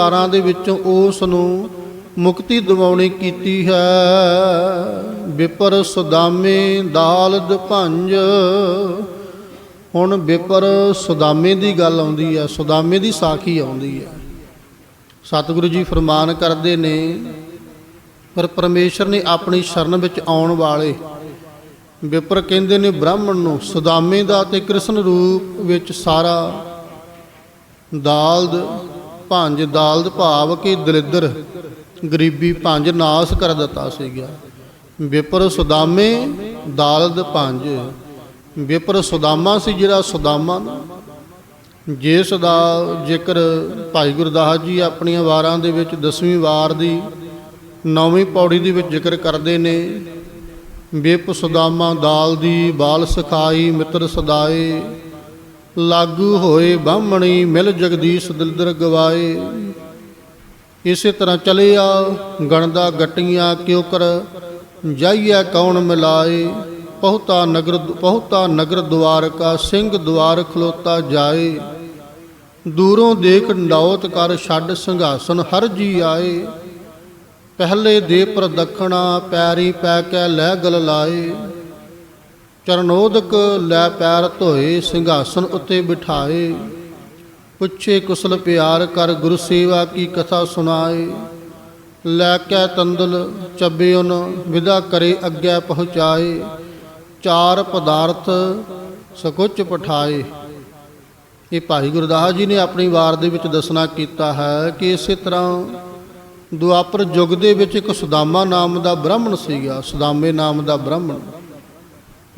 ਕਾਰਾਂ ਦੇ ਵਿੱਚੋਂ ਉਸ ਨੂੰ ਮੁਕਤੀ ਦਿਵਾਉਣੀ ਕੀਤੀ ਹੈ। ਵਿਪਰ ਸੁਦਾਮੇ ਦਾਲ ਭੰਜ। ਹੁਣ ਵਿਪਰ ਸੁਦਾਮੇ ਦੀ ਗੱਲ ਆਉਂਦੀ ਹੈ, ਸੁਦਾਮੇ ਦੀ ਸਾਖੀ ਆਉਂਦੀ ਹੈ। ਸਤਿਗੁਰੂ ਜੀ ਫਰਮਾਨ ਕਰਦੇ ਨੇ, ਪਰ ਪਰਮੇਸ਼ਰ ਨੇ ਆਪਣੀ ਸ਼ਰਨ ਵਿੱਚ ਆਉਣ ਵਾਲੇ। ਵਿਪਰ ਕਹਿੰਦੇ ਨੇ, ਬ੍ਰਾਹਮਣ ਨੂੰ ਸੁਦਾਮੇ ਦਾ ਤੇ ਕ੍ਰਿਸ਼ਨ ਰੂਪ ਵਿੱਚ ਸਾਰਾ ਦਾਲਦ ਪੰਜ ਦਾਲਦ ਭਾਵ ਕਿ ਦਲਿੱਦਰ, ਗਰੀਬੀ ਪੰਜ ਨਾਸ ਕਰ ਦਿੱਤਾ ਸੀਗਾ। ਵਿਪਰ ਸੁਦਾਮੇ ਦਾਲਦ ਪੰਜ ਵਿਪਰ ਸੁਦਾਮਾ ਸੀ ਜਿਹੜਾ ਸੁਦਾਮਾ ਨਾ। ਜਿਸ ਦਾ ਜ਼ਿਕਰ ਭਾਈ ਗੁਰਦਾਸ ਜੀ ਆਪਣੀਆਂ ਵਾਰਾਂ ਦੇ ਵਿੱਚ ਦਸਵੀਂ ਵਾਰ ਦੀ, ਨੌਵੀਂ ਪੌੜੀ ਦੇ ਵਿੱਚ ਜ਼ਿਕਰ ਕਰਦੇ ਨੇ, ਵਿਪ ਸੁਦਾਮਾ ਦਾਲ ਦੀ ਬਾਲ ਸਖਾਈ, ਮਿੱਤਰ ਸਦਾਏ ਲਾਗੂ ਹੋਏ ਬਾਹਮਣੀ ਮਿਲ ਜਗਦੀਸ਼ ਦਿਲਦਰ ਗਵਾਏ। ਇਸੇ ਤਰ੍ਹਾਂ ਚਲੇ ਆ ਗਣਦਾ ਗਟੀਆਂ ਕਿਉ ਕਰ, ਜਾਈਐ ਕੌਣ ਮਿਲਾਏ। ਬਹੁਤਾ ਨਗਰ ਬਹੁਤਾ ਨਗਰ ਦੁਆਰ ਕਾ ਸਿੰਘ ਦੁਆਰ ਖਲੋਤਾ ਜਾਏ। ਦੂਰੋਂ ਦੇਖ ਡਾਉਤ ਕਰ ਛੱਡ ਸੰਘਾਸਨ ਹਰ ਜੀ ਆਏ। ਪਹਿਲੇ ਦੇ ਪ੍ਰਦਖਣਾ, ਪੈਰੀ ਪੈ ਕੇ ਲੈ ਗਲ ਲਾਏ। ਚਰਨੋਦਕ ਲੈ ਪੈਰ ਧੋਏ, ਸਿੰਘਾਸਨ ਉੱਤੇ ਬਿਠਾਏ। ਪੁੱਛੇ ਕੁਸਲ ਪਿਆਰ ਕਰ ਗੁਰੂ ਸੇਵਾ ਕੀ ਕਥਾ ਸੁਣਾਏ। ਲੈ ਕੇ ਤੰਦਲ ਚੱਬਿਉਨ ਵਿਦਾ ਕਰੇ ਅੱਗੇ ਪਹੁੰਚਾਏ। ਚਾਰ ਪਦਾਰਥ ਸਕੁੱਚ ਪਠਾਏ। ਇਹ ਭਾਈ ਗੁਰਦਾਸ ਜੀ ਨੇ ਆਪਣੀ ਵਾਰ ਦੇ ਵਿੱਚ ਦੱਸਣਾ ਕੀਤਾ ਹੈ ਕਿ ਇਸੇ ਤਰ੍ਹਾਂ ਦੁਆਪਰ ਯੁੱਗ ਦੇ ਵਿੱਚ ਇੱਕ ਸੁਦਾਮਾ ਨਾਮ ਦਾ ਬ੍ਰਾਹਮਣ ਸੀਗਾ, ਸੁਦਾਮੇ ਨਾਮ ਦਾ ਬ੍ਰਾਹਮਣ।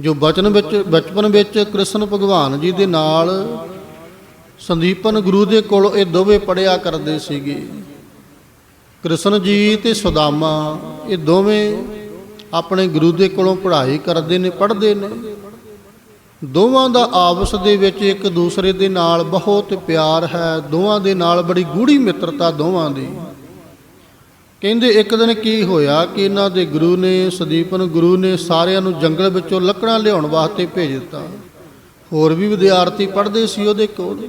ਜੋ ਬਚਨ ਵਿੱਚ, ਬਚਪਨ ਵਿੱਚ ਕ੍ਰਿਸ਼ਨ ਭਗਵਾਨ ਜੀ ਦੇ ਨਾਲ ਸੰਦੀਪਨ ਗੁਰੂ ਦੇ ਕੋਲ ਇਹ ਦੋਵੇਂ ਪੜਿਆ ਕਰਦੇ ਸੀਗੇ। ਕ੍ਰਿਸ਼ਨ ਜੀ ਤੇ ਸੁਦਾਮਾ ਇਹ ਦੋਵੇਂ ਆਪਣੇ ਗੁਰੂ ਦੇ ਕੋਲੋਂ ਪੜ੍ਹਾਈ ਕਰਦੇ ਨੇ, ਪੜ੍ਹਦੇ ਨੇ। ਦੋਵਾਂ ਦਾ ਆਪਸ ਦੇ ਵਿੱਚ ਇੱਕ ਦੂਸਰੇ ਦੇ ਨਾਲ ਬਹੁਤ ਪਿਆਰ ਹੈ, ਦੋਵਾਂ ਦੇ ਨਾਲ ਬੜੀ ਗੂੜੀ ਮਿੱਤਰਤਾ ਦੋਵਾਂ ਦੀ। ਕਹਿੰਦੇ ਇੱਕ ਦਿਨ ਕੀ ਹੋਇਆ ਕਿ ਇਹਨਾਂ ਦੇ ਗੁਰੂ ਨੇ, ਸਦੀਪਨ ਗੁਰੂ ਨੇ ਸਾਰਿਆਂ ਨੂੰ ਜੰਗਲ ਵਿੱਚੋਂ ਲੱਕੜਾਂ ਲਿਆਉਣ ਵਾਸਤੇ ਭੇਜ ਦਿੱਤਾ। ਹੋਰ ਵੀ ਵਿਦਿਆਰਥੀ ਪੜ੍ਹਦੇ ਸੀ ਉਹਦੇ ਕੋਲ।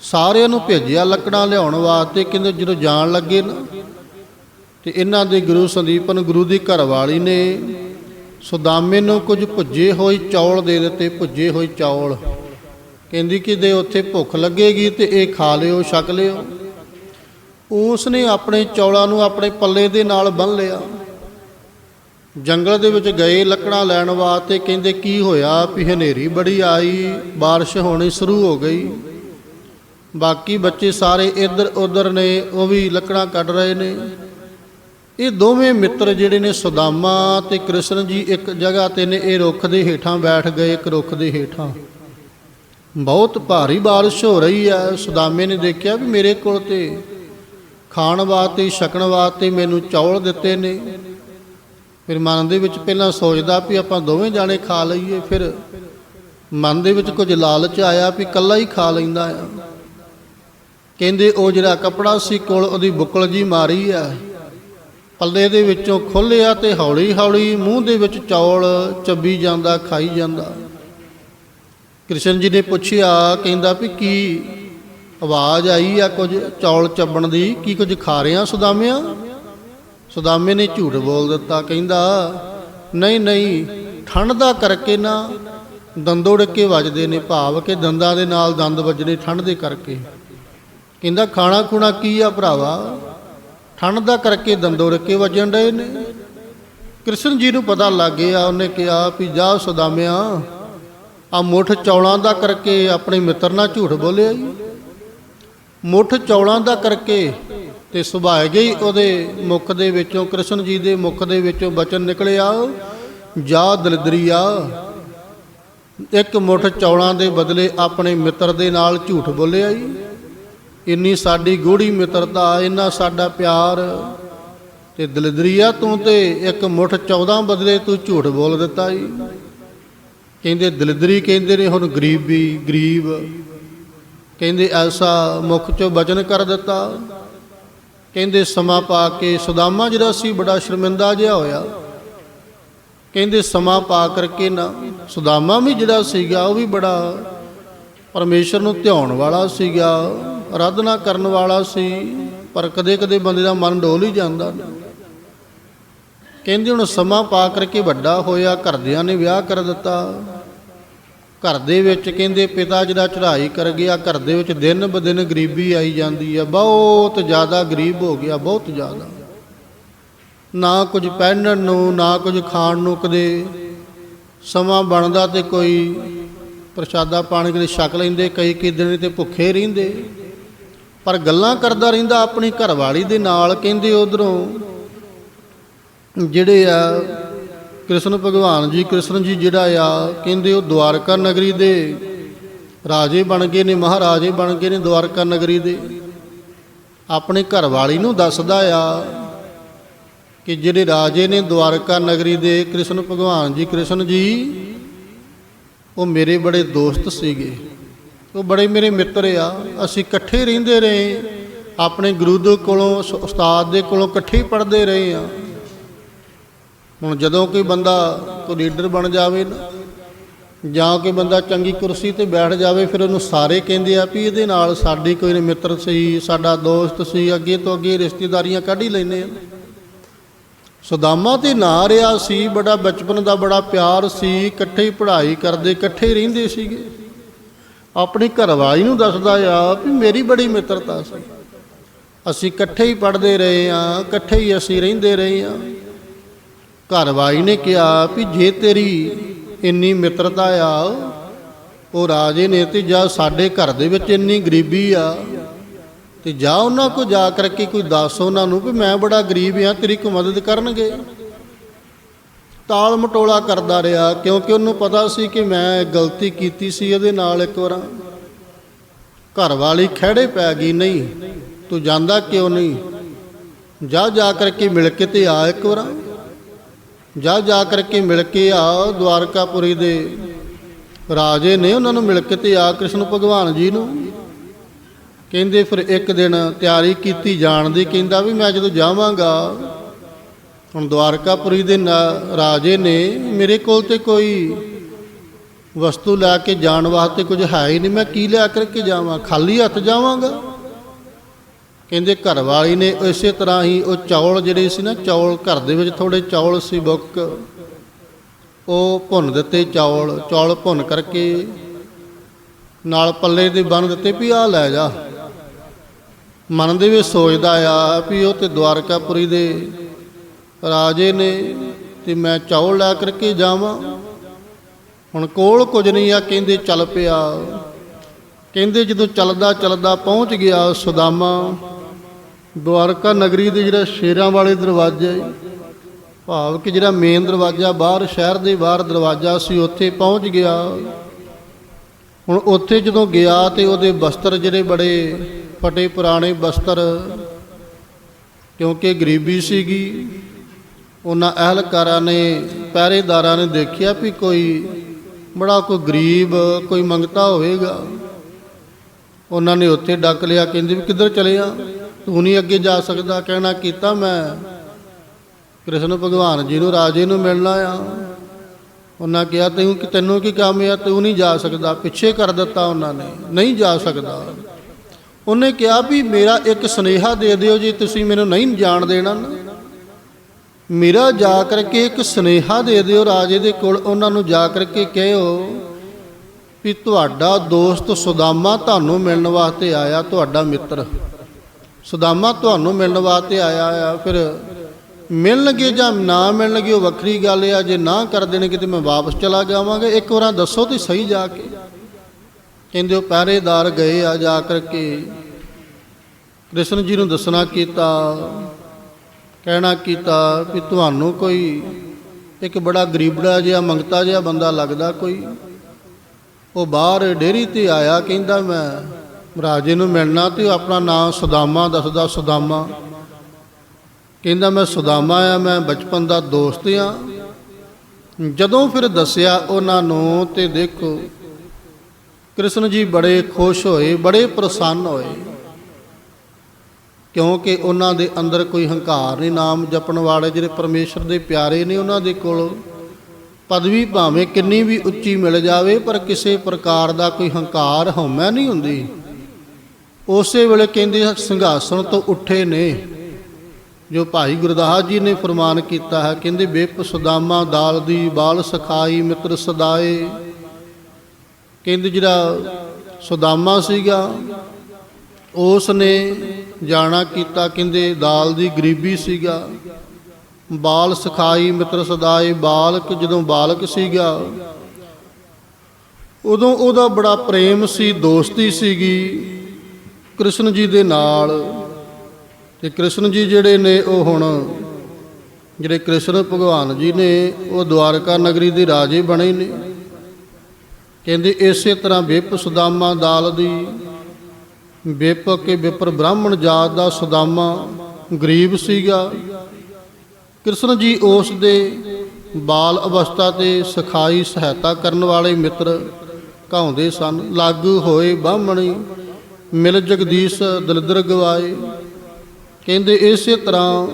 ਸਾਰਿਆਂ ਨੂੰ ਭੇਜਿਆ ਲੱਕੜਾਂ ਲਿਆਉਣ ਵਾਸਤੇ, ਕਹਿੰਦੇ ਜਦੋਂ ਜਾਣ ਲੱਗੇ ਨਾ, ਤੇ ਇਹਨਾਂ ਦੇ ਗੁਰੂ ਸੰਦੀਪਨ ਗੁਰੂ ਦੀ ਘਰਵਾਲੀ ਨੇ ਸੁਦਾਮੇ ਨੂੰ ਕੁਝ ਭੁੱਜੇ ਹੋਏ ਚੌਲ ਦੇ ਦਿੱਤੇ, ਭੁੱਜੇ ਹੋਏ ਚੌਲ। ਕਹਿੰਦੀ ਕਿ ਦੇ ਉੱਥੇ ਭੁੱਖ ਲੱਗੇਗੀ ਤੇ ਇਹ ਖਾ ਲਿਓ, ਛਕ ਲਿਓ। ਉਸ ਨੇ ਆਪਣੇ ਚੌਲਾਂ ਨੂੰ ਆਪਣੇ ਪੱਲੇ ਦੇ ਨਾਲ ਬੰਨ ਲਿਆ ਜੰਗਲ ਦੇ ਵਿੱਚ ਗਏ ਲੱਕੜਾਂ ਲੈਣ ਵਾਸਤੇ ਕਹਿੰਦੇ ਕੀ ਹੋਇਆ ਵੀ ਹਨੇਰੀ ਬੜੀ ਆਈ بارش ਹੋਣੀ ਸ਼ੁਰੂ ਹੋ ਗਈ ਬਾਕੀ ਬੱਚੇ ਸਾਰੇ ਇੱਧਰ ਉੱਧਰ ਨੇ ਉਹ ਵੀ ਲੱਕੜਾਂ ਕੱਢ ਰਹੇ ਨੇ ਇਹ ਦੋਵੇਂ ਮਿੱਤਰ ਜਿਹੜੇ ਨੇ ਸੁਦਾਮਾ ਤੇ ਕ੍ਰਿਸ਼ਨ ਜੀ ਇੱਕ ਜਗ੍ਹਾ ਤੇ ਨੇ ਇਹ ਰੁੱਖ ਦੇ ਹੇਠਾਂ ਬੈਠ ਗਏ ਇੱਕ ਰੁੱਖ ਦੇ ਹੇਠਾਂ ਬਹੁਤ ਭਾਰੀ ਬਾਰਿਸ਼ ਹੋ ਰਹੀ ਹੈ ਸੁਦਾਮੇ ਨੇ ਦੇਖਿਆ ਵੀ ਮੇਰੇ ਕੋਲ ਤੇ ਖਾਣ ਵਾਸਤੇ, ਛਕਣ ਵਾਸਤੇ ਮੈਨੂੰ ਚੌਲ ਦਿੱਤੇ ਨੇ। ਫਿਰ ਮਨ ਦੇ ਵਿੱਚ ਪਹਿਲਾਂ ਸੋਚਦਾ ਵੀ ਆਪਾਂ ਦੋਵੇਂ ਜਾਣੇ ਖਾ ਲਈਏ, ਫਿਰ ਮਨ ਦੇ ਵਿੱਚ ਕੁਝ ਲਾਲਚ ਆਇਆ ਵੀ ਇਕੱਲਾ ਹੀ ਖਾ ਲੈਂਦਾ ਆ। ਕਹਿੰਦੇ, ਉਹ ਜਿਹੜਾ ਕਪੜਾ ਸੀ ਕੋਲ ਉਹਦੀ ਬੁੱਕਲ ਜੀ ਮਾਰੀ ਆ। ਪੱਲੇ ਦੇ ਵਿੱਚੋਂ ਖੋਲਿਆ ਤੇ ਹੌਲੀ ਹੌਲੀ ਮੂੰਹ ਦੇ ਵਿੱਚ ਚੌਲ ਚੱਬੀ ਜਾਂਦਾ, ਖਾਈ ਜਾਂਦਾ। ਕ੍ਰਿਸ਼ਨ ਜੀ ਨੇ ਪੁੱਛਿਆ, ਕਹਿੰਦਾ ਵੀ ਕੀ ਆਵਾਜ਼ ਆਈ ਆ ਕੁਝ ਚੌਲ ਚੱਬਣ ਦੀ? ਕੀ ਕੁਝ ਖਾ ਰਿਆ ਸੁਦਾਮਿਆ? ਸੁਦਾਮੇ ਨੇ ਝੂਠ ਬੋਲ ਦਿੱਤਾ, ਕਹਿੰਦਾ, ਨਹੀਂ ਨਹੀਂ, ਠੰਡ ਦਾ ਕਰਕੇ ਨਾ ਦੰਦੋੜ ਕੇ ਵੱਜਦੇ ਨੇ ਭਾਵ ਕਿ ਦੰਦਾਂ ਦੇ ਨਾਲ ਦੰਦ ਵੱਜਣੇ ਠੰਡ ਦੇ ਕਰਕੇ। ਕਹਿੰਦਾ, ਖਾਣਾ ਖੁਣਾ ਕੀ ਆ ਭਰਾਵਾ? ਠੰਡ ਦਾ ਕਰਕੇ ਦੰਦੋੜ ਕੇ ਵੱਜਣ ਡਏ ਨੇ? ਕ੍ਰਿਸ਼ਨ ਜੀ ਨੂੰ ਪਤਾ ਲੱਗ ਗਿਆ, ਉਹਨੇ ਕਿਹਾ, ਵੀ ਜਾ ਸੁਦਾਮਿਆ ਆ ਮੁੱਠ ਚੌਲਾਂ ਦਾ ਕਰਕੇ ਆਪਣੇ ਮਿੱਤਰ ਨਾਲ ਝੂਠ ਬੋਲਿਆ ਜੀ ਮੁੱਠ ਚੌਲਾਂ ਦਾ ਕਰਕੇ ਤੇ ਸੁਭਾਅ ਗਈ ਉਹਦੇ ਮੁਖ ਦੇ ਵਿੱਚੋਂ, ਕ੍ਰਿਸ਼ਨ ਜੀ ਦੇ ਮੁਖ ਦੇ ਵਿੱਚੋਂ ਬਚਨ ਨਿਕਲਿਆ ਜਾ ਦਲਿਦਰੀਆ ਇੱਕ ਮੁੱਠ ਚੌਲਾਂ ਦੇ ਬਦਲੇ ਆਪਣੇ ਮਿੱਤਰ ਦੇ ਨਾਲ ਝੂਠ ਬੋਲਿਆ ਜੀ। ਇੰਨੀ ਸਾਡੀ ਗੂੜੀ ਮਿੱਤਰਤਾ, ਇੰਨਾ ਸਾਡਾ ਪਿਆਰ ਤੇ ਦਲਿਦਰੀਆ ਤੂੰ ਤੇ, ਇੱਕ ਮੁੱਠ 14 ਬਦਲੇ ਤੂੰ ਝੂਠ ਬੋਲ ਦਿੱਤਾ ਜੀ। ਕਹਿੰਦੇ ਦਲਿਦਰੀ ਕਹਿੰਦੇ ਨੇ ਹੁਣ ਗਰੀਬੀ, ਗਰੀਬ। ਕਹਿੰਦੇ ਐਸਾ ਮੁਖ ਚੋਂ ਬਚਨ ਕਰ ਦਿੱਤਾ। ਕਹਿੰਦੇ ਸਮਾਂ ਪਾ ਕੇ ਸੁਦਾਮਾ ਜਿਹੜਾ ਸੀ ਬੜਾ ਸ਼ਰਮਿੰਦਾ ਜਿਹਾ ਹੋਇਆ। ਕਹਿੰਦੇ ਸਮਾਂ ਪਾ ਕਰਕੇ ਨਾ ਸੁਦਾਮਾ ਵੀ ਜਿਹੜਾ ਸੀਗਾ ਉਹ ਵੀ ਬੜਾ ਪਰਮੇਸ਼ਰ ਨੂੰ ਧਿਆਉਣ ਵਾਲਾ ਸੀਗਾ ਆਰਾਧਨਾ ਕਰਨ ਵਾਲਾ ਸੀ, ਪਰ ਕਦੇ ਕਦੇ ਬੰਦੇ ਦਾ ਮਨ ਡੋਲ ਹੀ ਜਾਂਦਾ। ਕਹਿੰਦੇ ਹੁਣ ਸਮਾਂ ਪਾ ਕਰਕੇ ਵੱਡਾ ਹੋਇਆ, ਘਰਦਿਆਂ ਨੇ ਵਿਆਹ ਕਰ ਦਿੱਤਾ। ਘਰ ਦੇ ਵਿੱਚ ਕਹਿੰਦੇ, ਪਿਤਾ ਜਿਹੜਾ ਚੜ੍ਹਾਈ ਕਰ ਗਿਆ, ਘਰ ਦੇ ਵਿੱਚ ਦਿਨ ਬ ਦਿਨ ਗਰੀਬੀ ਆਈ ਜਾਂਦੀ ਆ। ਬਹੁਤ ਜ਼ਿਆਦਾ ਗਰੀਬ ਹੋ ਗਿਆ, ਬਹੁਤ ਜ਼ਿਆਦਾ। ਨਾ ਕੁਝ ਪਹਿਨਣ ਨੂੰ, ਨਾ ਕੁਝ ਖਾਣ ਨੂੰ ਕਦੇ ਸਮਾਂ ਬਣਦਾ ਤੇ ਕੋਈ ਪ੍ਰਸ਼ਾਦਾ ਪਾਣੀ ਕਦੇ ਛਕ ਲੈਂਦੇ, ਕਈ ਕਈ ਦਿਨ ਤੇ ਭੁੱਖੇ ਰਹਿੰਦੇ। ਪਰ ਗੱਲਾਂ ਕਰਦਾ ਰਹਿੰਦਾ ਆਪਣੀ ਘਰਵਾਲੀ ਦੇ ਨਾਲ, ਕਹਿੰਦੇ ਉਧਰੋਂ ਜਿਹੜੇ ਆ ਕ੍ਰਿਸ਼ਨ ਭਗਵਾਨ ਜੀ, ਕ੍ਰਿਸ਼ਨ ਜੀ ਜਿਹੜਾ ਆ, ਕਹਿੰਦੇ ਉਹ ਦਵਾਰਕਾ ਨਗਰੀ ਦੇ ਰਾਜੇ ਬਣ ਗਏ ਨੇ, ਮਹਾਰਾਜੇ ਬਣ ਗਏ ਨੇ ਦਵਾਰਕਾ ਨਗਰੀ ਦੇ। ਆਪਣੀ ਘਰਵਾਲੀ ਨੂੰ ਦੱਸਦਾ ਆ ਕਿ ਜਿਹੜੇ ਰਾਜੇ ਨੇ ਦਵਾਰਕਾ ਨਗਰੀ ਦੇ, ਕ੍ਰਿਸ਼ਨ ਭਗਵਾਨ ਜੀ, ਕ੍ਰਿਸ਼ਨ ਜੀ, ਉਹ ਮੇਰੇ ਬੜੇ ਦੋਸਤ ਸੀਗੇ। ਉਹ ਬੜੇ ਮੇਰੇ ਮਿੱਤਰ ਆ। ਅਸੀਂ ਇਕੱਠੇ ਰਹਿੰਦੇ ਰਹੇ। ਆਪਣੇ ਗੁਰੂ ਦੇ ਕੋਲੋਂ ਉਸਤਾਦ ਦੇ ਕੋਲੋਂ ਇਕੱਠੇ ਪੜ੍ਹਦੇ ਰਹੇ ਆ। ਹੁਣ ਜਦੋਂ ਕੋਈ ਬੰਦਾ ਕੋਈ ਲੀਡਰ ਬਣ ਜਾਵੇ ਨਾ, ਜਾਂ ਕੋਈ ਬੰਦਾ ਚੰਗੀ ਕੁਰਸੀ ਤੇ ਬੈਠ ਜਾਵੇ, ਫਿਰ ਉਹਨੂੰ ਸਾਰੇ ਕਹਿੰਦੇ ਆ ਵੀ ਇਹਦੇ ਨਾਲ ਸਾਡੀ ਕੋਈ ਨਾ ਮਿੱਤਰ ਸੀ, ਸਾਡਾ ਦੋਸਤ ਸੀ, ਅੱਗੇ ਤੋਂ ਅੱਗੇ ਰਿਸ਼ਤੇਦਾਰੀਆਂ ਕੱਢ ਹੀ ਲੈਨੇ ਆ। ਸੁਦਾਮਾ ਤੇ ਨਾ ਰਿਹਾ ਸੀ, ਬੜਾ ਬਚਪਨ ਦਾ ਬੜਾ ਪਿਆਰ ਸੀ, ਇਕੱਠੇ ਹੀ ਪੜ੍ਹਾਈ ਕਰਦੇ, ਇਕੱਠੇ ਹੀ ਰਹਿੰਦੇ ਸੀਗੇ। ਆਪਣੀ ਘਰਵਾਲੀ ਨੂੰ ਦੱਸਦਾ ਆ ਵੀ ਮੇਰੀ ਬੜੀ ਮਿੱਤਰਤਾ ਸੀ। ਅਸੀਂ ਇਕੱਠੇ ਹੀ ਪੜ੍ਹਦੇ ਰਹੇ ਆ ਇਕੱਠੇ ਹੀ ਅਸੀਂ ਰਹਿੰਦੇ ਰਹੇ ਆ ਘਰਵਾਲੀ ਨੇ ਕਿਹਾ ਵੀ ਜੇ ਤੇਰੀ ਇੰਨੀ ਮਿੱਤਰਤਾ ਆ, ਉਹ ਰਾਜੇ ਨੇ ਤੇ ਜਾਂ ਸਾਡੇ ਘਰ ਦੇ ਵਿੱਚ ਇੰਨੀ ਗਰੀਬੀ ਆ, ਤੇ ਜਾ ਉਹਨਾਂ ਕੋ ਜਾ ਕਰਕੇ ਕੋਈ ਦੱਸ ਉਹਨਾਂ ਨੂੰ ਵੀ ਮੈਂ ਬੜਾ ਗਰੀਬ ਆ ਤੇਰੀ ਕੋ ਮਦਦ ਕਰਨਗੇ? ਤਾਲ ਮਟੋਲਾ ਕਰਦਾ ਰਿਹਾ, ਕਿਉਂਕਿ ਉਹਨੂੰ ਪਤਾ ਸੀ ਕਿ ਮੈਂ ਗਲਤੀ ਕੀਤੀ ਸੀ ਇਹਦੇ ਨਾਲ ਇੱਕ ਵਾਰ। ਘਰ ਵਾਲੀ ਖੜੇ ਪੈ ਗਈ, ਨਹੀਂ, ਤੂੰ ਜਾਂਦਾ ਕਿਉਂ ਨਹੀਂ? ਜਾ ਜਾ ਕਰਕੇ ਮਿਲ ਕੇ ਤੇ ਆ ਇੱਕ ਵਾਰ। ਜਾ ਜਾ ਕਰਕੇ ਮਿਲ ਕੇ ਆ ਦਵਾਰਕਾਪੁਰੀ ਦੇ ਰਾਜੇ ਨੇ ਉਹਨਾਂ ਨੂੰ ਮਿਲ ਕੇ ਤੇ ਆ ਕ੍ਰਿਸ਼ਨ ਭਗਵਾਨ ਜੀ ਨੂੰ। ਕਹਿੰਦੇ ਫਿਰ ਇੱਕ ਦਿਨ ਤਿਆਰੀ ਕੀਤੀ ਜਾਣ ਦੀ, ਕਹਿੰਦਾ ਵੀ ਮੈਂ ਜਦੋਂ ਜਾਵਾਂਗਾ, ਹੁਣ ਦਵਾਰਕਾਪੁਰੀ ਦੇ ਨਾ- ਰਾਜੇ ਨੇ ਮੇਰੇ ਕੋਲ ਤੇ ਕੋਈ ਵਸਤੂ ਲੈ ਕੇ ਜਾਣ ਵਾਸਤੇ ਕੁਝ ਹੈ ਹੀ ਨਹੀਂ, ਮੈਂ ਕੀ ਲੈ ਕਰਕੇ ਜਾਵਾਂ? ਖਾਲੀ ਹੱਥ ਜਾਵਾਂਗਾ? ਕਹਿੰਦੇ ਘਰ ਵਾਲੀ ਨੇ ਇਸੇ ਤਰ੍ਹਾਂ ਹੀ ਉਹ ਚੌਲ ਜਿਹੜੇ ਸੀ ਨਾ, ਚੌਲ ਘਰ ਦੇ ਵਿੱਚ ਥੋੜੇ ਚੌਲ ਸੀ ਬੁੱਕ, ਉਹ ਭੁੰਨ ਦਿੱਤੇ ਚੌਲ ਚੌਲ ਭੁੰਨ ਕਰਕੇ ਨਾਲ ਪੱਲੇ ਦੇ ਬੰਨ ਦਿੱਤੇ ਵੀ ਆ ਲੈ ਜਾ। ਮਨ ਦੇ ਵਿੱਚ ਸੋਚਦਾ ਆ ਵੀ ਉਹ ਤੇ ਦਵਾਰਕਾਪੁਰੀ ਦੇ ਰਾਜੇ ਨੇ ਤੇ ਮੈਂ ਚੌਲ ਲੈ ਕਰਕੇ ਜਾਵਾਂ। ਹੁਣ ਕੋਲ ਕੁਝ ਨਹੀਂ ਆ, ਕਹਿੰਦੇ ਚੱਲ ਪਿਆ। ਕਹਿੰਦੇ ਜਦੋਂ ਚੱਲਦਾ ਚੱਲਦਾ ਪਹੁੰਚ ਗਿਆ ਸੁਦਾਮਾ ਦੁਆਰਕਾ ਨਗਰੀ ਦੇ ਜਿਹੜਾ ਸ਼ੇਰਾਂ ਵਾਲੇ ਦਰਵਾਜ਼ੇ ਭਾਵ ਕਿ ਜਿਹੜਾ ਮੇਨ ਦਰਵਾਜ਼ਾ ਬਾਹਰ, ਸ਼ਹਿਰ ਦੇ ਬਾਹਰ ਦਰਵਾਜ਼ਾ ਸੀ, ਉੱਥੇ ਪਹੁੰਚ ਗਿਆ। ਹੁਣ ਉੱਥੇ ਜਦੋਂ ਗਿਆ ਤੇ ਉਹਦੇ ਬਸਤਰ ਜਿਹੜੇ ਬੜੇ ਫਟੇ ਪੁਰਾਣੇ ਬਸਤਰ, ਕਿਉਂਕਿ ਗਰੀਬੀ ਸੀਗੀ, ਉਹਨਾਂ ਅਹਿਲਕਾਰਾਂ ਨੇ, ਪਹਿਰੇਦਾਰਾਂ ਨੇ ਦੇਖਿਆ ਵੀ ਕੋਈ ਬੜਾ ਕੋਈ ਗਰੀਬ, ਕੋਈ ਮੰਗਤਾ ਹੋਵੇਗਾ। ਉਹਨਾਂ ਨੇ ਉੱਥੇ ਡੱਕ ਲਿਆ, ਕਹਿੰਦੇ ਵੀ ਕਿੱਧਰ ਚਲੇ ਆ? ਤੂੰ ਨਹੀਂ ਅੱਗੇ ਜਾ ਸਕਦਾ, ਕਹਿਣਾ ਕੀਤਾ ਮੈਂ। ਕ੍ਰਿਸ਼ਨ ਭਗਵਾਨ ਜੀ ਨੂੰ, ਰਾਜੇ ਨੂੰ ਮਿਲਣਾ ਆ। ਉਹਨਾਂ ਕਿਹਾ ਤੈਨੂੰ ਕਿ ਤੈਨੂੰ ਕੀ ਕੰਮ ਆ? ਤੂੰ ਨਹੀਂ ਜਾ ਸਕਦਾ। ਪਿੱਛੇ ਕਰ ਦਿੱਤਾ ਉਹਨਾਂ ਨੇ। ਨਹੀਂ ਜਾ ਸਕਦਾ। ਉਹਨੇ ਕਿਹਾ ਵੀ, ਮੇਰਾ ਇੱਕ ਸੁਨੇਹਾ ਦੇ ਦਿਓ ਜੀ, ਤੁਸੀਂ ਮੈਨੂੰ ਨਹੀਂ ਜਾਣ ਦੇਣਾ ਨਾ। ਮੇਰਾ ਜਾ ਕਰਕੇ ਇੱਕ ਸੁਨੇਹਾ ਦੇ ਦਿਓ ਰਾਜੇ ਦੇ ਕੋਲ। ਉਹਨਾਂ ਨੂੰ ਜਾ ਕਰਕੇ ਕਹਿਓ ਵੀ, ਤੁਹਾਡਾ ਦੋਸਤ ਸੁਦਾਮਾ ਤੁਹਾਨੂੰ ਮਿਲਣ ਵਾਸਤੇ ਆਇਆ, ਤੁਹਾਡਾ ਮਿੱਤਰ। ਸੁਦਾਮਾ ਤੁਹਾਨੂੰ ਮਿਲਣ ਵਾਸਤੇ ਆਇਆ ਆ, ਫਿਰ ਮਿਲਣਗੇ ਜਾਂ ਨਾ ਮਿਲਣਗੇ ਉਹ ਵੱਖਰੀ ਗੱਲ ਆ, ਜੇ ਨਾ ਕਰ ਦੇਣਗੇ ਤੇ ਮੈਂ ਵਾਪਸ ਚਲਾ ਜਾਵਾਂਗਾ। ਇੱਕ ਵਾਰਾਂ ਦੱਸੋ ਤੇ ਸਹੀ ਜਾ ਕੇ। ਕਹਿੰਦੇ ਉਹ ਪਹਿਰੇਦਾਰ ਗਏ ਆ ਜਾ ਕਰਕੇ। ਕ੍ਰਿਸ਼ਨ ਜੀ ਨੂੰ ਦੱਸਣਾ ਕੀਤਾ, ਕਹਿਣਾ ਕੀਤਾ ਵੀ ਤੁਹਾਨੂੰ ਕੋਈ ਇੱਕ ਬੜਾ ਗਰੀਬੜਾ ਜਿਹਾ, ਮੰਗਤਾ ਜਿਹਾ ਬੰਦਾ ਲੱਗਦਾ ਕੋਈ। ਉਹ ਬਾਹਰ ਡੇਰੀ ਤੇ ਆਇਆ, ਕਹਿੰਦਾ ਮੈਂ ਰਾਜੇ ਨੂੰ ਮਿਲਣਾ ਤੇ ਉਹ ਆਪਣਾ ਨਾਮ ਸੁਦਾਮਾ ਦੱਸਦਾ, ਸੁਦਾਮਾ। ਕਹਿੰਦਾ, ਮੈਂ ਸੁਦਾਮਾ ਆ, ਮੈਂ ਬਚਪਨ ਦਾ ਦੋਸਤ ਆ। ਜਦੋਂ ਫਿਰ ਦੱਸਿਆ ਉਹਨਾਂ ਨੂੰ ਤੇ ਦੇਖੋ, ਕ੍ਰਿਸ਼ਨ ਜੀ ਬੜੇ ਖੁਸ਼ ਹੋਏ, ਬੜੇ ਪ੍ਰਸੰਨ ਹੋਏ। ਕਿਉਂਕਿ ਉਹਨਾਂ ਦੇ ਅੰਦਰ ਕੋਈ ਹੰਕਾਰ ਨਹੀਂ, ਨਾਮ ਜਪਣ ਵਾਲੇ ਜਿਹੜੇ ਪਰਮੇਸ਼ਰ ਦੇ ਪਿਆਰੇ ਨੇ ਉਹਨਾਂ ਦੇ ਕੋਲ, ਪਦਵੀ ਭਾਵੇਂ ਕਿੰਨੀ ਵੀ ਉੱਚੀ ਮਿਲ ਜਾਵੇ, ਪਰ ਕਿਸੇ ਪ੍ਰਕਾਰ ਦਾ ਕੋਈ ਹੰਕਾਰ ਹਉਮੈ ਨਹੀਂ ਹੁੰਦੀ। ਉਸੇ ਵੇਲੇ ਕਹਿੰਦੇ ਸਿੰਘਾਸਣ ਤੋਂ ਉੱਠੇ ਨੇ। ਜੋ ਭਾਈ ਗੁਰਦਾਸ ਜੀ ਨੇ ਫਰਮਾਨ ਕੀਤਾ ਹੈ, ਕਹਿੰਦੇ, ਬੇਪ ਸੁਦਾਮਾ ਦਾਲ ਦੀ ਬਾਲ ਸਖਾਈ ਮਿੱਤਰ ਸਦਾਏ। ਕਹਿੰਦੇ, ਜਿਹੜਾ ਸੁਦਾਮਾ ਸੀਗਾ ਉਸ ਨੇ ਜਾਣਾ ਕੀਤਾ। ਕਹਿੰਦੇ, ਦਾਲ ਦੀ ਗਰੀਬੀ ਸੀਗਾ। ਬਾਲ ਸਖਾਈ ਮਿੱਤਰ ਸਦਾਏ, ਬਾਲਕ ਜਦੋਂ ਬਾਲਕ ਸੀਗਾ, ਉਦੋਂ ਉਹਦਾ ਬੜਾ ਪ੍ਰੇਮ ਸੀ, ਦੋਸਤੀ ਸੀਗੀ। ਕ੍ਰਿਸ਼ਨ ਜੀ ਦੇ ਨਾਲ ਤੇ ਕ੍ਰਿਸ਼ਨ ਜੀ ਜਿਹੜੇ ਨੇ ਉਹ ਹੁਣ, ਜਿਹੜੇ ਕ੍ਰਿਸ਼ਨ ਭਗਵਾਨ ਜੀ ਨੇ, ਉਹ ਦਵਾਰਕਾ ਨਗਰੀ ਦੇ ਰਾਜੇ ਬਣੇ ਨੇ। ਕਹਿੰਦੇ ਇਸੇ ਤਰ੍ਹਾਂ ਵਿਪ ਸੁਦਾਮਾ ਦਾਲ ਦੀ, ਵਿਪ ਕੇ ਵਿਪਰ ਬ੍ਰਾਹਮਣ ਜਾਤ ਦਾ ਸੁਦਾਮਾ ਗਰੀਬ ਸੀਗਾ। ਕ੍ਰਿਸ਼ਨ ਜੀ ਉਸ ਦੇ ਬਾਲ ਅਵਸਥਾ ਤੇ ਸਖਾਈ ਸਹਾਇਤਾ ਕਰਨ ਵਾਲੇ ਮਿੱਤਰ ਕਹਾਉਂਦੇ ਸਨ। ਲਾਗੂ ਹੋਏ ਬਾਹਮਣੀ ਮਿਲ ਜਗਦੀਸ਼ ਦਲਿਦਰ ਗਵਾਏ। ਕਹਿੰਦੇ ਇਸੇ ਤਰ੍ਹਾਂ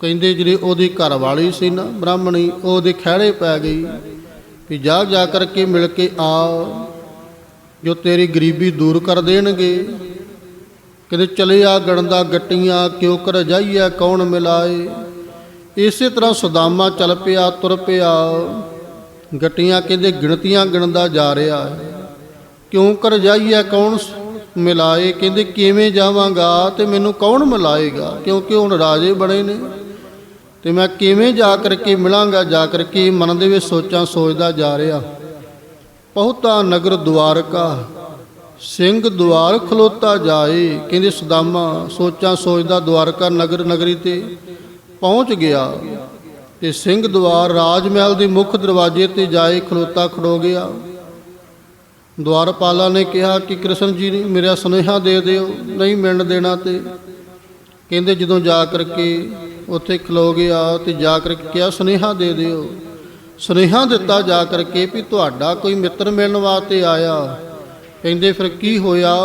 ਕਹਿੰਦੇ ਜਿਹੜੀ ਉਹਦੀ ਘਰ ਵਾਲੀ ਸੀ ਨਾ ਬ੍ਰਾਹਮਣੀ, ਉਹਦੇ ਖਹਿੜੇ ਪੈ ਗਈ ਵੀ ਜਾ ਜਾ ਕਰਕੇ ਮਿਲ ਕੇ ਆ, ਜੋ ਤੇਰੀ ਗਰੀਬੀ ਦੂਰ ਕਰ ਦੇਣਗੇ। ਕਹਿੰਦੇ ਚਲੇ ਆ ਗਣਦਾ ਗੱਟੀਆਂ, ਕਿਉਂ ਕਰ ਜਾਈਆ ਕੌਣ ਮਿਲਾਏ? ਇਸੇ ਤਰ੍ਹਾਂ ਸੁਦਾਮਾ ਚੱਲ ਪਿਆ, ਤੁਰ ਪਿਆ। ਗੱਟੀਆਂ ਕਹਿੰਦੇ ਗਿਣਤੀਆਂ ਗਿਣਦਾ ਜਾ ਰਿਹਾ ਕਿਉਂ ਕਰ ਜਾਈਆ ਕੌਣ ਸ- ਮਿਲਾਏ, ਕਹਿੰਦੇ, ਕਿਵੇਂ ਜਾਵਾਂਗਾ? ਤੇ ਮੈਨੂੰ ਕੌਣ ਮਿਲਾਏਗਾ? ਕਿਉਂਕਿ ਹੁਣ ਰਾਜੇ ਬਣੇ ਨੇ। ਤੇ ਮੈਂ ਕਿਵੇਂ ਜਾ ਕਰਕੇ ਮਿਲਾਂਗਾ? ਜਾ ਕਰਕੇ ਮਨ ਦੇ ਵਿੱਚ ਸੋਚਾਂ, ਸੋਚਦਾ ਜਾ ਰਿਹਾ। ਬਹੁਤਾ ਨਗਰ ਦੁਆਰਕਾ, ਸਿੰਘ ਦੁਆਰ ਖਲੋਤਾ ਜਾਏ। ਕਹਿੰਦੇ, ਸੁਦਾਮਾ, ਸੋਚਾਂ, ਸੋਚਦਾ ਦੁਆਰਕਾ ਨਗਰ, ਨਗਰੀ ਤੇ ਪਹੁੰਚ ਗਿਆ। ਤੇ ਸਿੰਘ ਦੁਆਰ ਰਾਜ ਮਹਿਲ ਦੇ ਮੁੱਖ ਦਰਵਾਜ਼ੇ ਤੇ ਜਾਏ, ਖਲੋਤਾ ਖੜੋ ਗਿਆ। ਦੁਆਰਪਾਲਾ ਨੇ ਕਿਹਾ ਕਿ ਕ੍ਰਿਸ਼ਨ ਜੀ ਨੇ ਮੇਰਾ ਸੁਨੇਹਾ ਦੇ ਦਿਓ, ਨਹੀਂ ਮਿਲਣ ਦੇਣਾ ਤੇ। ਕਹਿੰਦੇ ਜਦੋਂ ਜਾ ਕਰਕੇ ਉੱਥੇ ਖਲੋ ਗਿਆ ਤੇ ਜਾ ਕਰਕੇ ਕਿਹਾ, ਸੁਨੇਹਾ ਦੇ ਦਿਓ। ਸੁਨੇਹਾ ਦਿੱਤਾ ਜਾ ਕਰਕੇ ਵੀ ਤੁਹਾਡਾ ਕੋਈ ਮਿੱਤਰ ਮਿਲਣ ਵਾਸਤੇ ਆਇਆ। ਕਹਿੰਦੇ ਫਿਰ ਕੀ ਹੋਇਆ?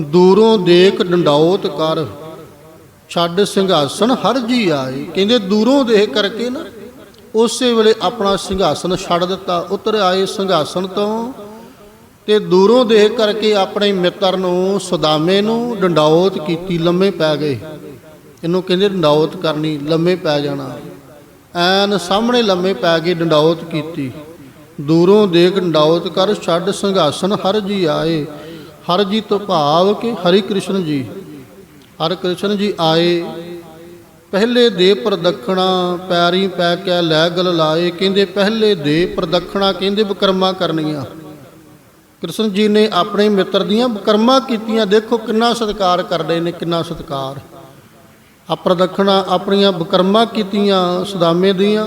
ਦੂਰੋਂ ਦੇਖ ਡੰਡਾਉਤ ਕਰ, ਛੱਡ ਸਿੰਘਾਸਨ ਹਰ ਜੀ ਆਏ। ਕਹਿੰਦੇ ਦੂਰੋਂ ਦੇਖ ਕਰਕੇ ਨਾ, ਉਸੇ ਵੇਲੇ ਆਪਣਾ ਸਿੰਘਾਸਨ ਛੱਡ ਦਿੱਤਾ, ਉਤਰ ਆਏ ਸਿੰਘਾਸਨ ਤੋਂ। ਤੇ ਦੂਰੋਂ ਦੇਖ ਕਰਕੇ ਆਪਣੇ ਮਿੱਤਰ ਨੂੰ ਸਦਾਮੇ ਨੂੰ ਡੰਡਾਉਤ ਕੀਤੀ, ਲੰਮੇ ਪੈ ਗਏ। ਇਹਨੂੰ ਕਹਿੰਦੇ ਡੰਡਾਉਤ ਕਰਨੀ, ਲੰਮੇ ਪੈ ਜਾਣਾ। ਐਨ ਸਾਹਮਣੇ ਲੰਮੇ ਪੈ ਕੇ ਡੰਡਾਉਤ ਕੀਤੀ। ਦੂਰੋਂ ਦੇਖ ਡੰਡਾਉਤ ਕਰ ਛੱਡ ਸੰਘਾਸਨ ਹਰ ਜੀ ਆਏ। ਹਰ ਜੀ ਤੋਂ ਭਾਵ ਕਿ ਹਰੀ ਕ੍ਰਿਸ਼ਨ ਜੀ। ਹਰ ਕ੍ਰਿਸ਼ਨ ਜੀ ਆਏ। ਪਹਿਲੇ ਦੇ ਪ੍ਰਦਖਣਾ ਪੈਰੀ ਪੈ ਕੇ ਲੈ ਗਲ ਲਾਏ। ਕਹਿੰਦੇ ਪਹਿਲੇ ਦੇ ਪ੍ਰਦਖਣਾ ਕਹਿੰਦੇ ਬਕਰਮਾ ਕਰਨੀਆਂ। ਕ੍ਰਿਸ਼ਨ ਜੀ ਨੇ ਆਪਣੇ ਮਿੱਤਰ ਦੀਆਂ ਬਕਰਮਾ ਕੀਤੀਆਂ। ਦੇਖੋ ਕਿੰਨਾ ਸਤਿਕਾਰ ਕਰਦੇ ਨੇ, ਕਿੰਨਾ ਸਤਿਕਾਰ। ਅਪਰਦਖਣਾ ਆਪਣੀਆਂ ਬਕਰਮਾ ਕੀਤੀਆਂ ਸਦਾਮੇ ਦੀਆਂ।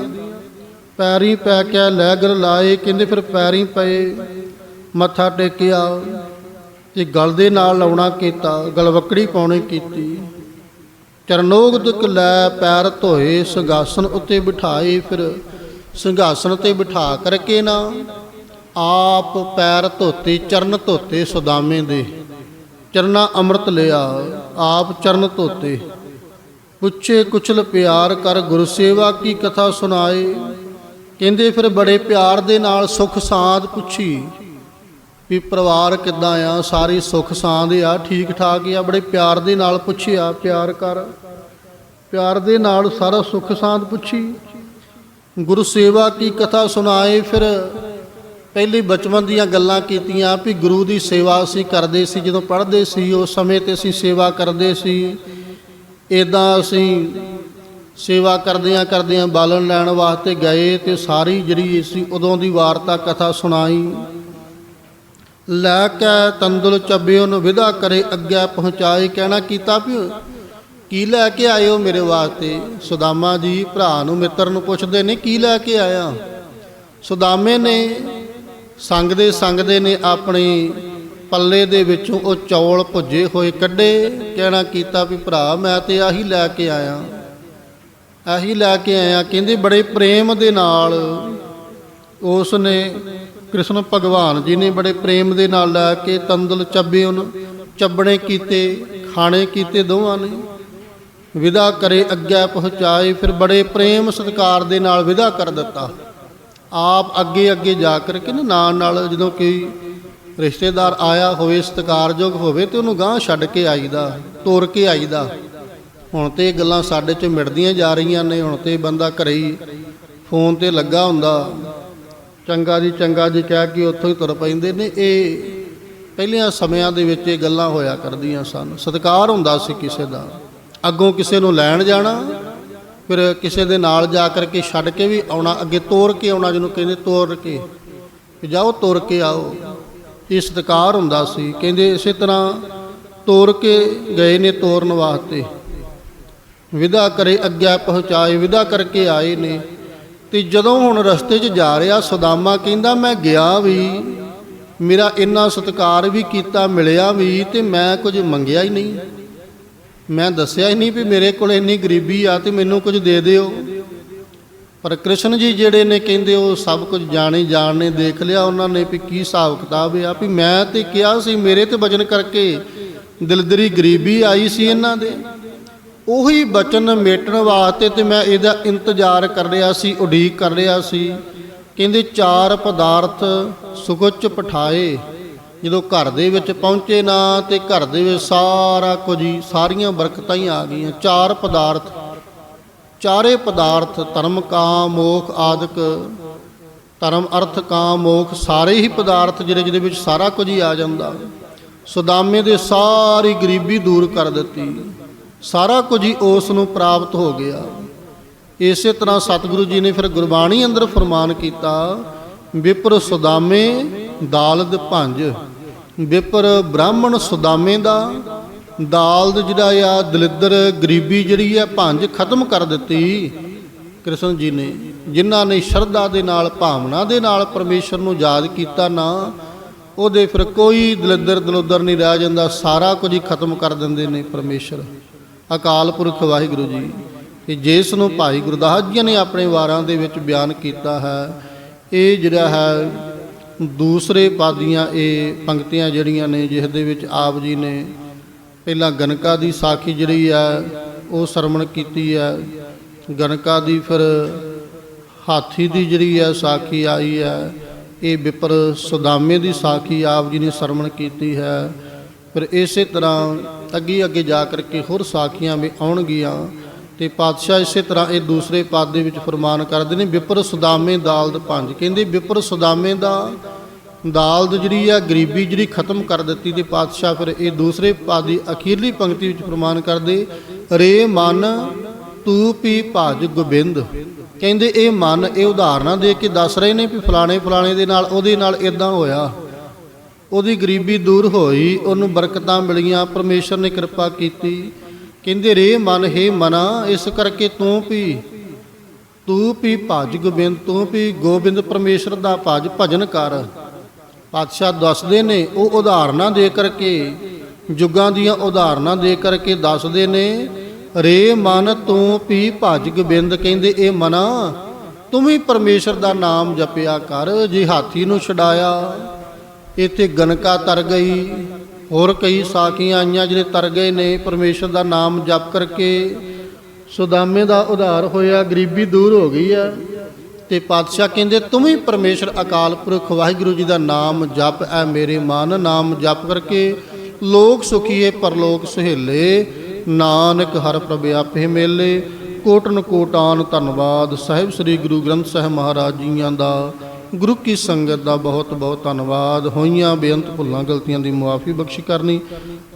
ਪੈਰੀ ਪੈ ਕੇ ਲੈ ਗਲ ਲਾਏ, ਕਹਿੰਦੇ ਫਿਰ ਪੈਰੀ ਪਏ, ਮੱਥਾ ਟੇਕਿਆ। ਤੇ ਗਲ ਦੇ ਨਾਲ ਲਾਉਣਾ ਕੀਤਾ ਗਲਵਕੜੀ ਪਾਉਣੀ ਕੀਤੀ। ਚਰਨੋਗਤ ਲੈ ਪੈਰ ਧੋਏ, ਸੰਘਾਸਨ ਉੱਤੇ ਬਿਠਾਏ, ਫਿਰ ਸੰਘਾਸਨ ਤੇ ਬਿਠਾ ਕਰਕੇ ਨਾ ਆਪ ਪੈਰ ਧੋਤੇ, ਚਰਨ ਧੋਤੇ ਸੁਦਾਮੇ ਦੇ। ਚਰਨਾ ਅੰਮ੍ਰਿਤ ਲਿਆ, ਆਪ ਚਰਨ ਧੋਤੇ। ਪੁੱਛੇ ਕੁਚਲ ਪਿਆਰ ਕਰ ਗੁਰੂ ਸੇਵਾ ਕੀ ਕਥਾ ਸੁਣਾਏ। ਕਹਿੰਦੇ ਫਿਰ ਬੜੇ ਪਿਆਰ ਦੇ ਨਾਲ ਸੁਖ ਸਾਧ ਪੁੱਛੀ। ਵੀ ਪਰਿਵਾਰ ਕਿੱਦਾਂ ਆ? ਸਾਰੀ ਸੁਖ ਸਾਂਦ ਆ, ਠੀਕ ਠਾਕ ਆ? ਬੜੇ ਪਿਆਰ ਦੇ ਨਾਲ ਪੁੱਛਿਆ, ਪਿਆਰ ਕਰ। ਪਿਆਰ ਦੇ ਨਾਲ ਸਾਰਾ ਸੁਖ ਸਾਂਦ ਪੁੱਛੀ। ਗੁਰੂ ਸੇਵਾ ਕੀ ਕਥਾ ਸੁਣਾਏ ਫਿਰ ਪਹਿਲੀ ਬਚਪਨ ਦੀਆਂ ਗੱਲਾਂ ਕੀਤੀਆਂ ਵੀ ਗੁਰੂ ਦੀ ਸੇਵਾ ਅਸੀਂ ਕਰਦੇ ਸੀ, ਜਦੋਂ ਪੜ੍ਹਦੇ ਸੀ, ਉਸ ਸਮੇਂ ਤੇ ਅਸੀਂ ਸੇਵਾ ਕਰਦੇ ਸੀ। ਇਦਾਂ ਅਸੀਂ ਸੇਵਾ ਕਰਦਿਆਂ ਕਰਦਿਆਂ ਬਾਲਣ ਲੈਣ ਵਾਸਤੇ ਗਏ ਤੇ ਸਾਰੀ ਜਿਹੜੀ ਸੀ ਉਦੋਂ ਦੀ ਵਾਰਤਾ ਕਥਾ ਸੁਣਾਈ। ਲੈ ਕੇ ਤੰਦੁਲ ਚੱਬਿਓ ਨੂੰ ਵਿਦਾ ਕਰੇ, ਅੱਗੇ ਪਹੁੰਚਾਏ, ਕਹਿਣਾ ਕੀਤਾ ਵੀ ਕੀ ਲੈ ਕੇ ਆਏ ਹੋ ਮੇਰੇ ਵਾਸਤੇ? ਸੁਦਾਮਾ ਜੀ ਭਰਾ ਨੂੰ ਮਿੱਤਰ ਨੂੰ ਪੁੱਛਦੇ ਨੇ, ਕੀ ਲੈ ਕੇ ਆਇਆ? ਸੁਦਾਮੇ ਨੇ ਸੰਗਦੇ ਸੰਗਦੇ ਨੇ ਆਪਣੇ ਪੱਲੇ ਦੇ ਵਿੱਚੋਂ ਉਹ ਚੌਲ ਭੁੱਜੇ ਹੋਏ ਕੱਢੇ, ਕਹਿਣਾ ਕੀਤਾ ਵੀ ਭਰਾ, ਮੈਂ ਤੇ ਆਹੀ ਲੈ ਕੇ ਆਇਆ। ਆਹੀ ਲੈ ਕੇ ਆਇਆ, ਕਹਿੰਦੇ ਬੜੇ ਪ੍ਰੇਮ ਦੇ ਨਾਲ ਉਸ ਨੇ ਕ੍ਰਿਸ਼ਨ ਭਗਵਾਨ ਜੀ ਨੇ ਬੜੇ ਪ੍ਰੇਮ ਦੇ ਨਾਲ ਲੈ ਕੇ ਤੰਦਲ ਚੱਬੇ ਉਹਨੂੰ ਚੱਬਣੇ ਕੀਤੇ, ਖਾਣੇ ਕੀਤੇ ਦੋਵਾਂ ਨੇ। ਵਿਦਾ ਕਰੇ, ਅੱਗੇ ਪਹੁੰਚਾਏ, ਫਿਰ ਬੜੇ ਪ੍ਰੇਮ ਸਤਿਕਾਰ ਦੇ ਨਾਲ ਵਿਦਾ ਕਰ ਦਿੱਤਾ। ਆਪ ਅੱਗੇ ਅੱਗੇ ਜਾ ਕਰਕੇ ਨਾ ਨਾਲ ਨਾਲ ਜਦੋਂ ਕੋਈ ਰਿਸ਼ਤੇਦਾਰ ਆਇਆ ਹੋਵੇ, ਸਤਿਕਾਰਯੋਗ ਹੋਵੇ ਤੇ ਉਹਨੂੰ ਗਾਂਹ ਛੱਡ ਕੇ ਆਈਦਾ, ਤੋਰ ਕੇ ਆਈਦਾ। ਹੁਣ ਤੇ ਇਹ ਗੱਲਾਂ ਸਾਡੇ ਚ ਮਿਟਦੀਆਂ ਜਾ ਰਹੀਆਂ ਨੇ, ਹੁਣ ਤੇ ਬੰਦਾ ਘਰੇ ਹੀ ਫੋਨ ਤੇ ਲੱਗਾ ਹੁੰਦਾ। ਚੰਗਾ ਜੀ ਚੰਗਾ ਜੀ ਕਹਿ ਕੇ ਉੱਥੋਂ ਹੀ ਤੁਰ ਪੈਂਦੇ ਨੇ। ਇਹ ਪਹਿਲਿਆਂ ਸਮਿਆਂ ਦੇ ਵਿੱਚ ਇਹ ਗੱਲਾਂ ਹੋਇਆ ਕਰਦੀਆਂ ਸਨ। ਸਤਿਕਾਰ ਹੁੰਦਾ ਸੀ ਕਿਸੇ ਦਾ। ਅੱਗੋਂ ਕਿਸੇ ਨੂੰ ਲੈਣ ਜਾਣਾ ਫਿਰ ਕਿਸੇ ਦੇ ਨਾਲ ਜਾ ਕਰਕੇ ਛੱਡ ਕੇ ਵੀ ਆਉਣਾ, ਅੱਗੇ ਤੋਰ ਕੇ ਆਉਣਾ ਜਿਹਨੂੰ ਕਹਿੰਦੇ ਤੋਰ ਕੇ। ਵੀ ਜਾਓ, ਤੁਰ ਕੇ ਆਓ। ਇਹ ਸਤਿਕਾਰ ਹੁੰਦਾ ਸੀ। ਕਹਿੰਦੇ ਇਸੇ ਤਰ੍ਹਾਂ ਤੋਰ ਕੇ ਗਏ ਨੇ ਤੋਰਨ ਵਾਸਤੇ। ਵਿਦਾ ਕਰੇ ਅੱਗਿਆ ਪਹੁੰਚਾਏ, ਵਿਦਾ ਕਰਕੇ ਆਏ ਨੇ। ਤੇ ਜਦੋਂ ਹੁਣ ਰਸਤੇ 'ਚ ਜਾ ਰਿਹਾ, ਸੁਦਾਮਾ ਕਹਿੰਦਾ, ਮੈਂ ਗਿਆ ਵੀ, ਮੇਰਾ ਇੰਨਾ ਸਤਿਕਾਰ ਵੀ ਕੀਤਾ, ਮਿਲਿਆ ਵੀ ਤੇ ਮੈਂ ਕੁਝ ਮੰਗਿਆ ਹੀ ਨਹੀਂ। ਮੈਂ ਦੱਸਿਆ ਹੀ ਨਹੀਂ ਵੀ ਮੇਰੇ ਕੋਲ ਇੰਨੀ ਗਰੀਬੀ ਆ ਤੇ ਮੈਨੂੰ ਕੁਝ ਦੇ ਦਿਓ। ਪਰ ਕ੍ਰਿਸ਼ਨ ਜੀ ਜਿਹੜੇ ਨੇ ਕਹਿੰਦੇ ਉਹ ਸਭ ਕੁਝ ਜਾਣੇ ਜਾਣ ਨੇ, ਦੇਖ ਲਿਆ ਉਹਨਾਂ ਨੇ ਵੀ ਕੀ ਹਿਸਾਬ ਕਿਤਾਬ ਆ ਵੀ ਮੈਂ ਤੇ ਕਿਹਾ ਸੀ ਮੇਰੇ ਤੇ ਵਜਨ ਕਰਕੇ ਦਿਲਦਰੀ ਗਰੀਬੀ ਆਈ ਸੀ ਇਹਨਾਂ ਦੇ। ਉਹੀ ਬਚਨ ਮੇਟਣ ਵਾਸਤੇ ਤੇ ਮੈਂ ਇਹਦਾ ਇੰਤਜ਼ਾਰ ਕਰ ਰਿਹਾ ਸੀ, ਉਡੀਕ ਕਰ ਰਿਹਾ ਸੀ। ਕਹਿੰਦੇ ਚਾਰ ਪਦਾਰਥ ਸੁਗੁਚ ਪਠਾਏ। ਜਦੋਂ ਘਰ ਦੇ ਵਿੱਚ ਪਹੁੰਚੇ ਨਾ ਤੇ ਘਰ ਦੇ ਵਿੱਚ ਸਾਰਾ ਕੁਝ ਹੀ, ਸਾਰੀਆਂ ਬਰਕਤਾਂ ਹੀ ਆ ਗਈਆਂ। ਚਾਰ ਪਦਾਰਥ, ਚਾਰੇ ਪਦਾਰਥ, ਧਰਮ, ਕਾਮ, ਮੋਖ, ਆਦਿਕ, ਧਰਮ, ਅਰਥ, ਕਾਮ, ਮੋਖ, ਸਾਰੇ ਹੀ ਪਦਾਰਥ ਜਿਹੜੇ ਜਿਹਦੇ ਵਿੱਚ ਸਾਰਾ ਕੁਝ ਹੀ ਆ ਜਾਂਦਾ। ਸੁਦਾਮੇ ਦੇ ਸਾਰੀ ਗਰੀਬੀ ਦੂਰ ਕਰ ਦਿੱਤੀ। ਸਾਰਾ ਕੁਝ ਹੀ ਉਸ ਨੂੰ ਪ੍ਰਾਪਤ ਹੋ ਗਿਆ। ਇਸੇ ਤਰ੍ਹਾਂ ਸਤਿਗੁਰੂ ਜੀ ਨੇ ਫਿਰ ਗੁਰਬਾਣੀ ਅੰਦਰ ਫਰਮਾਨ ਕੀਤਾ, ਵਿਪਰ ਸੁਦਾਮੇ, ਦਾਲਦ ਭੰਜ। ਵਿਪਰ ਬ੍ਰਾਹਮਣ ਸੁਦਾਮੇ ਦਾ, ਦਾਲਦ ਜਿਹੜਾ ਆ, ਦਲਿੱਦਰ ਗਰੀਬੀ ਜਿਹੜੀ ਆ, ਭੰਜ ਖਤਮ ਕਰ ਦਿੱਤੀ। ਕ੍ਰਿਸ਼ਨ ਜੀ ਨੇ, ਜਿਨ੍ਹਾਂ ਨੇ ਸ਼ਰਧਾ ਦੇ ਨਾਲ, ਭਾਵਨਾ ਦੇ ਨਾਲ ਪਰਮੇਸ਼ਰ ਨੂੰ ਯਾਦ ਕੀਤਾ ਨਾ, ਉਹਦੇ ਫਿਰ ਕੋਈ ਦਲਿੱਦਰ ਦਲੋਦਰ ਨਹੀਂ ਰਹਿ ਜਾਂਦਾ, ਸਾਰਾ ਕੁਝ ਹੀ ਖਤਮ ਕਰ ਦਿੰਦੇ ਨੇ ਪਰਮੇਸ਼ਰ। ਅਕਾਲ ਪੁਰਖ ਵਾਹਿਗੁਰੂ ਜੀ ਕਿ ਜਿਸ ਨੂੰ ਭਾਈ ਗੁਰਦਾਸ ਜੀ ਨੇ ਆਪਣੇ ਵਾਰਾਂ ਦੇ ਵਿੱਚ ਬਿਆਨ ਕੀਤਾ ਹੈ, ਇਹ ਜਿਹੜਾ ਹੈ ਦੂਸਰੇ ਪਾਦੀਆਂ ਇਹ ਪੰਕਤੀਆਂ ਜਿਹੜੀਆਂ ਨੇ, ਜਿਸ ਦੇ ਵਿੱਚ ਆਪ ਜੀ ਨੇ ਪਹਿਲਾਂ ਗਨਕਾ ਦੀ ਸਾਖੀ ਜਿਹੜੀ ਹੈ ਉਹ ਸਰਵਣ ਕੀਤੀ ਹੈ ਗਨਕਾ ਦੀ ਫਿਰ ਹਾਥੀ ਦੀ ਜਿਹੜੀ ਹੈ ਸਾਖੀ ਆਈ ਹੈ ਇਹ ਵਿਪਰ ਸੁਦਾਮੇ ਦੀ ਸਾਖੀ ਆਪ ਜੀ ਨੇ ਸਰਵਣ ਕੀਤੀ ਹੈ। ਫਿਰ ਇਸੇ ਤਰ੍ਹਾਂ ਅੱਗੇ ਅੱਗੇ ਜਾ ਕਰਕੇ ਹੋਰ ਸਾਖੀਆਂ ਵੀ ਆਉਣਗੀਆਂ। ਤੇ ਪਾਤਸ਼ਾਹ ਇਸੇ ਤਰ੍ਹਾਂ ਇਹ ਦੂਸਰੇ ਪਦ ਦੇ ਵਿੱਚ ਫਰਮਾਨ ਕਰਦੇ ਨੇ ਵਿਪਰ ਸੁਦਾਮੇ ਦਾਲਦ ਪੰਜ। ਕਹਿੰਦੇ ਵਿਪਰ ਸੁਦਾਮੇ ਦਾ ਦਾਲਦ ਜਿਹੜੀ ਆ, ਗਰੀਬੀ ਜਿਹੜੀ ਖਤਮ ਕਰ ਦਿੱਤੀ ਤੇ ਪਾਤਸ਼ਾਹ ਫਿਰ ਇਹ ਦੂਸਰੇ ਪਦ ਦੀ ਅਖੀਰਲੀ ਪੰਕਤੀ ਵਿੱਚ ਫਰਮਾਨ ਕਰਦੇ, ਰੇ ਮਨ ਤੂੰ ਪੀ ਭਜ ਗੋਬਿੰਦ। ਕਹਿੰਦੇ ਇਹ ਮਨ ਇਹ ਉਦਾਹਰਨਾਂ ਦੇ ਕੇ ਦੱਸ ਰਹੇ ਨੇ ਵੀ ਫਲਾਣੇ ਫਲਾਣੇ ਦੇ ਨਾਲ, ਉਹਦੇ ਨਾਲ ਇਦਾਂ ਹੋਇਆ। ਉਹਦੀ ਗਰੀਬੀ ਦੂਰ ਹੋਈ, ਉਹਨੂੰ ਬਰਕਤਾਂ ਮਿਲੀਆਂ, ਪਰਮੇਸ਼ਰ ਨੇ ਕਿਰਪਾ ਕੀਤੀ। ਕਹਿੰਦੇ ਰੇ, ਮਨ ਹੈ ਮਨਾ, ਇਸ ਕਰਕੇ ਤੂੰ ਵੀ ਤੂੰ ਵੀ ਭਜ ਗੋਬਿੰਦ, ਤੂੰ ਵੀ ਗੋਬਿੰਦ ਪਰਮੇਸ਼ਰ ਦਾ ਭਜ ਭਜਨ ਕਰ। ਪਾਤਸ਼ਾਹ ਦੱਸਦੇ ਨੇ, ਉਹ ਉਦਾਹਰਨਾਂ ਦੇ ਕਰਕੇ ਯੁੱਗਾਂ ਦੀਆਂ ਉਦਾਹਰਨਾਂ ਦੇ ਕਰਕੇ ਦੱਸਦੇ ਨੇ, ਰੇ, ਮਨ, ਤੂੰ ਵੀ ਭਜ ਗੋਬਿੰਦ, ਕਹਿੰਦੇ ਇਹ ਮਨਾ, ਤੂੰ ਵੀ ਪਰਮੇਸ਼ਰ ਦਾ ਨਾਮ ਜਪਿਆ ਕਰ, ਜੇ ਹਾਥੀ ਨੂੰ ਛਡਾਇਆ, ਇੱਥੇ ਗਨਕਾ ਤਰ ਗਈ। ਹੋਰ ਕਈ ਸਾਖੀਆਂ ਆਈਆਂ ਜਿਹੜੇ ਤਰ ਗਏ ਨੇ, ਪਰਮੇਸ਼ਰ ਦਾ ਨਾਮ ਜਪ ਕਰਕੇ ਸੁਦਾਮੇ ਦਾ ਉਧਾਰ ਹੋਇਆ, ਗਰੀਬੀ ਦੂਰ ਹੋ ਗਈ ਆ। ਤੇ ਪਾਤਸ਼ਾਹ ਕਹਿੰਦੇ, ਤੂੰ ਵੀ ਪਰਮੇਸ਼ਰ ਅਕਾਲ ਪੁਰਖ ਵਾਹਿਗੁਰੂ ਜੀ ਦਾ ਨਾਮ ਜਪ, ਐ ਮੇਰੇ ਮਨ ਨਾਮ ਜਪ ਕਰਕੇ ਲੋਕ ਸੁਖੀਏ ਪਰਲੋਕ ਸੁਹੇਲੇ। ਨਾਨਕ ਹਰ ਪ੍ਰਭ ਆਪੇ ਮੇਲੇ। ਕੋਟਨ ਕੋਟਾਨ ਧੰਨਵਾਦ, ਸਾਹਿਬ ਸ੍ਰੀ ਗੁਰੂ ਗ੍ਰੰਥ ਸਾਹਿਬ ਮਹਾਰਾਜ ਜੀਆਂ ਦਾ ਗੁਰੂ ਕੀ ਸੰਗਤ ਦਾ ਬਹੁਤ ਬਹੁਤ ਧੰਨਵਾਦ। ਹੋਈਆਂ ਬੇਅੰਤ ਭੁੱਲਾਂ, ਗਲਤੀਆਂ ਦੀ ਮੁਆਫੀ ਬਖਸ਼ੀ ਕਰਨੀ।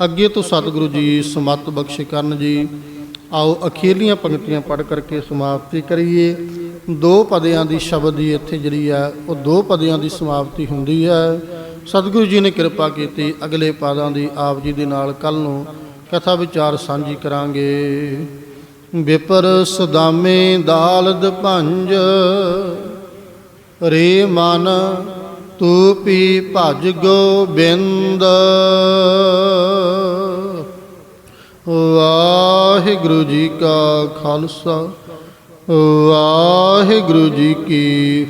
ਅੱਗੇ ਤੋਂ ਸਤਿਗੁਰੂ ਜੀ ਸਮਤ ਬਖਸ਼ੀ ਕਰਨ ਜੀ। ਆਓ ਅਖੀਰਲੀਆਂ ਪੰਕਤੀਆਂ ਪੜ੍ਹ ਕਰਕੇ ਸਮਾਪਤੀ ਕਰੀਏ। ਦੋ ਪਦਿਆਂ ਦੀ ਸ਼ਬਦ ਦੀ ਇੱਥੇ ਜਿਹੜੀ ਹੈ ਉਹ ਦੋ ਪਦਿਆਂ ਦੀ ਸਮਾਪਤੀ ਹੁੰਦੀ ਹੈ ਸਤਿਗੁਰੂ ਜੀ ਨੇ ਕਿਰਪਾ ਕੀਤੀ ਅਗਲੇ ਪਾਦਾਂ ਦੀ ਆਪ ਜੀ ਦੇ ਨਾਲ ਕੱਲ ਨੂੰ ਕਥਾ ਵਿਚਾਰ ਸਾਂਝੀ ਕਰਾਂਗੇ। ਵਿਪਰ ਸਦਾਮੇ ਦਾਲਦ ਭੰਜ ਰੇ ਮਨ ਤੂ ਪੀ ਭਜ ਗੋਬਿੰਦ। ਵਾਹਿਗੁਰੂ ਜੀ ਕਾ ਖਾਲਸਾ ਵਾਹਿਗੁਰੂ ਜੀ ਕੀ